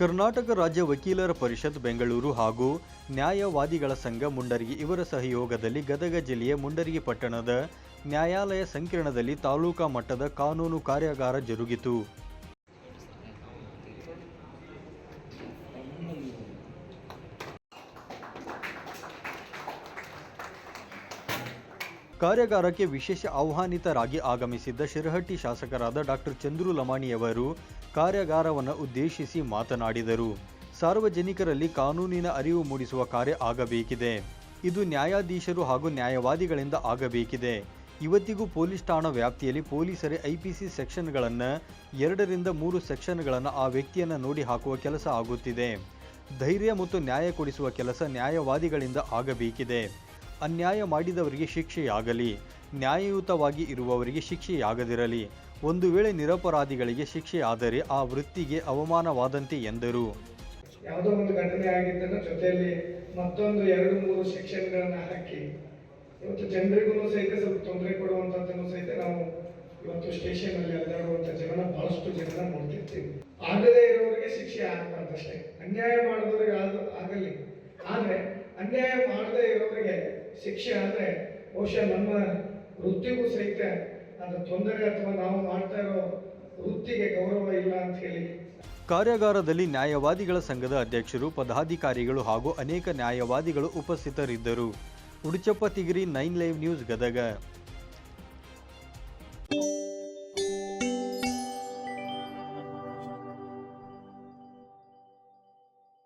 ಕರ್ನಾಟಕ ರಾಜ್ಯ ವಕೀಲರ ಪರಿಷತ್ ಬೆಂಗಳೂರು ಹಾಗೂ ನ್ಯಾಯವಾದಿಗಳ ಸಂಘ ಮುಂಡರಗಿ ಇವರ ಸಹಯೋಗದಲ್ಲಿ ಗದಗ ಜಿಲ್ಲೆಯ ಮುಂಡರಗಿ ಪಟ್ಟಣದ ನ್ಯಾಯಾಲಯ ಸಂಕೀರ್ಣದಲ್ಲಿ ತಾಲೂಕಾ ಮಟ್ಟದ ಕಾನೂನು ಕಾರ್ಯಾಗಾರ ಜರುಗಿತು. ಕಾರ್ಯಾಗಾರಕ್ಕೆ ವಿಶೇಷ ಆಹ್ವಾನಿತರಾಗಿ ಆಗಮಿಸಿದ್ದ ಶಿರಹಟ್ಟಿ ಶಾಸಕರಾದ ಡಾಕ್ಟರ್ ಚಂದ್ರು ಲಮಾಣಿಯವರು ಕಾರ್ಯಾಗಾರವನ್ನು ಉದ್ದೇಶಿಸಿ ಮಾತನಾಡಿದರು. ಸಾರ್ವಜನಿಕರಲ್ಲಿ ಕಾನೂನಿನ ಅರಿವು ಮೂಡಿಸುವ ಕಾರ್ಯ ಆಗಬೇಕಿದೆ. ಇದು ನ್ಯಾಯಾಧೀಶರು ಹಾಗೂ ನ್ಯಾಯವಾದಿಗಳಿಂದ ಆಗಬೇಕಿದೆ. ಇವತ್ತಿಗೂ ಪೊಲೀಸ್ ಠಾಣಾ ವ್ಯಾಪ್ತಿಯಲ್ಲಿ ಪೊಲೀಸರೇ ಐಪಿಸಿ ಸೆಕ್ಷನ್ಗಳನ್ನು ಎರಡರಿಂದ ಮೂರು ಸೆಕ್ಷನ್ಗಳನ್ನು ಆ ವ್ಯಕ್ತಿಯನ್ನು ನೋಡಿ ಹಾಕುವ ಕೆಲಸ ಆಗುತ್ತಿದೆ. ಧೈರ್ಯ ಮತ್ತು ನ್ಯಾಯ ಕೊಡಿಸುವ ಕೆಲಸ ನ್ಯಾಯವಾದಿಗಳಿಂದ ಆಗಬೇಕಿದೆ. ಅನ್ಯಾಯ ಮಾಡಿದವರಿಗೆ ಶಿಕ್ಷೆಯಾಗಲಿ, ನ್ಯಾಯಯುತವಾಗಿ ಇರುವವರಿಗೆ ಶಿಕ್ಷೆಯಾಗದಿರಲಿ. ಒಂದು ವೇಳೆ ನಿರಪರಾಧಿಗಳಿಗೆ ಶಿಕ್ಷೆಯಾದರೆ ಆ ವೃತ್ತಿಗೆ ಅವಮಾನವಾದಂತೆ ಎಂದರು. ಯಾವುದೋ ಒಂದು ಘಟನೆ ಆಗಿದ್ದನ್ನು ಜೊತೆಯಲ್ಲಿ ಮತ್ತೊಂದು ಎರಡು, ಮೂರು ಸೆಕ್ಷನ್ಗಳನ್ನು ಹಾಕಿ, ಇವತ್ತು ಜನರಿಗೂ ಸಹಿತ ಸ್ವಲ್ಪ ತೊಂದರೆ ಕೊಡುವಂಥದ್ದನ್ನು ಸಹಿತ ನಾವು ಇವತ್ತು ಸ್ಟೇಷನ್ ಅಲ್ಲಿ ಅಲ್ಲಾಡುವಂಥ ಜನ ಬಹಳಷ್ಟು ಜನ ನೋಡ್ತಿರ್ತೀವಿ. ಆಗದೇ ಇರೋರಿಗೆ ಶಿಕ್ಷೆ ಆಗಬಾರ್ದಷ್ಟೇ. ಅನ್ಯಾಯ ಮಾಡಿದವರಿಗೆ ಆಗಲಿ. ಆದ್ರೆ ಅನ್ಯಾಯ ಮಾಡದೇ ಇರೋರಿಗೆ ಶಿಕ್ಷೆ ಅಂದರೆ ಬಹುಶಃ ನಮ್ಮ ವೃತ್ತಿಗೂ ಸಹಿತ ಅದು ತೊಂದರೆ ಅಥವಾ ನಾವು ಮಾಡ್ತಾ ಇರೋ ವೃತ್ತಿಗೆ ಗೌರವ ಇಲ್ಲ ಅಂತ ಹೇಳಿ. ಕಾರ್ಯಾಗಾರದಲ್ಲಿ ನ್ಯಾಯವಾದಿಗಳ ಸಂಘದ ಅಧ್ಯಕ್ಷರು, ಪದಾಧಿಕಾರಿಗಳು ಹಾಗೂ ಅನೇಕ ನ್ಯಾಯವಾದಿಗಳು ಉಪಸ್ಥಿತರಿದ್ದರು. Uduchappa, Tigiri, nine live news, Gadag.